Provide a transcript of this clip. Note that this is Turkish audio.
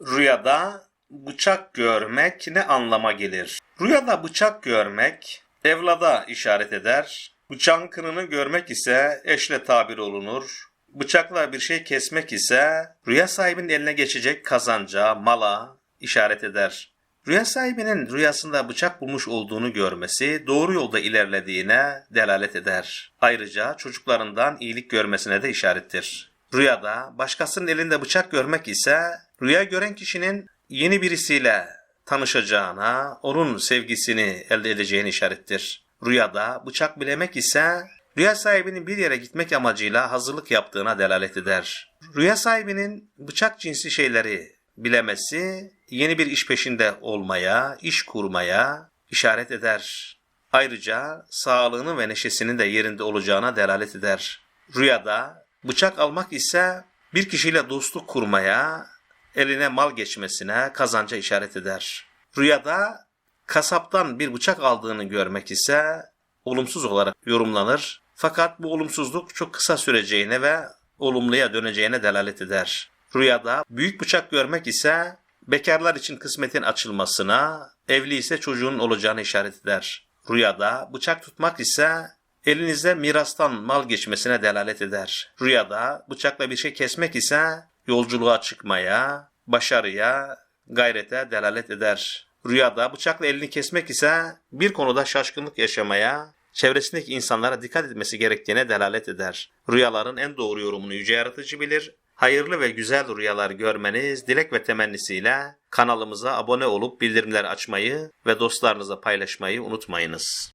Rüyada bıçak görmek ne anlama gelir? Rüyada bıçak görmek evlada işaret eder. Bıçağın kınını görmek ise eşle tabir olunur. Bıçakla bir şey kesmek ise rüya sahibinin eline geçecek kazanca, mala işaret eder. Rüya sahibinin rüyasında bıçak bulmuş olduğunu görmesi doğru yolda ilerlediğine delalet eder. Ayrıca çocuklarından iyilik görmesine de işarettir. Rüyada başkasının elinde bıçak görmek ise rüya gören kişinin yeni birisiyle tanışacağına, onun sevgisini elde edeceğine işarettir. Rüyada bıçak bilemek ise rüya sahibinin bir yere gitmek amacıyla hazırlık yaptığına delalet eder. Rüya sahibinin bıçak cinsi şeyleri bilemesi yeni bir iş peşinde olmaya, iş kurmaya işaret eder. Ayrıca sağlığının ve neşesinin de yerinde olacağına delalet eder. Rüyada bıçak almak ise bir kişiyle dostluk kurmaya, eline mal geçmesine, kazanca işaret eder. Rüyada kasaptan bir bıçak aldığını görmek ise olumsuz olarak yorumlanır. Fakat bu olumsuzluk çok kısa süreceğine ve olumluya döneceğine delalet eder. Rüyada büyük bıçak görmek ise bekarlar için kısmetin açılmasına, evli ise çocuğun olacağını işaret eder. Rüyada bıçak tutmak ise elinizde mirastan mal geçmesine delalet eder. Rüyada bıçakla bir şey kesmek ise yolculuğa çıkmaya, başarıya, gayrete delalet eder. Rüyada bıçakla elini kesmek ise bir konuda şaşkınlık yaşamaya, çevresindeki insanlara dikkat etmesi gerektiğine delalet eder. Rüyaların en doğru yorumunu yüce yaratıcı bilir. Hayırlı ve güzel rüyalar görmeniz dilek ve temennisiyle kanalımıza abone olup bildirimleri açmayı ve dostlarınıza paylaşmayı unutmayınız.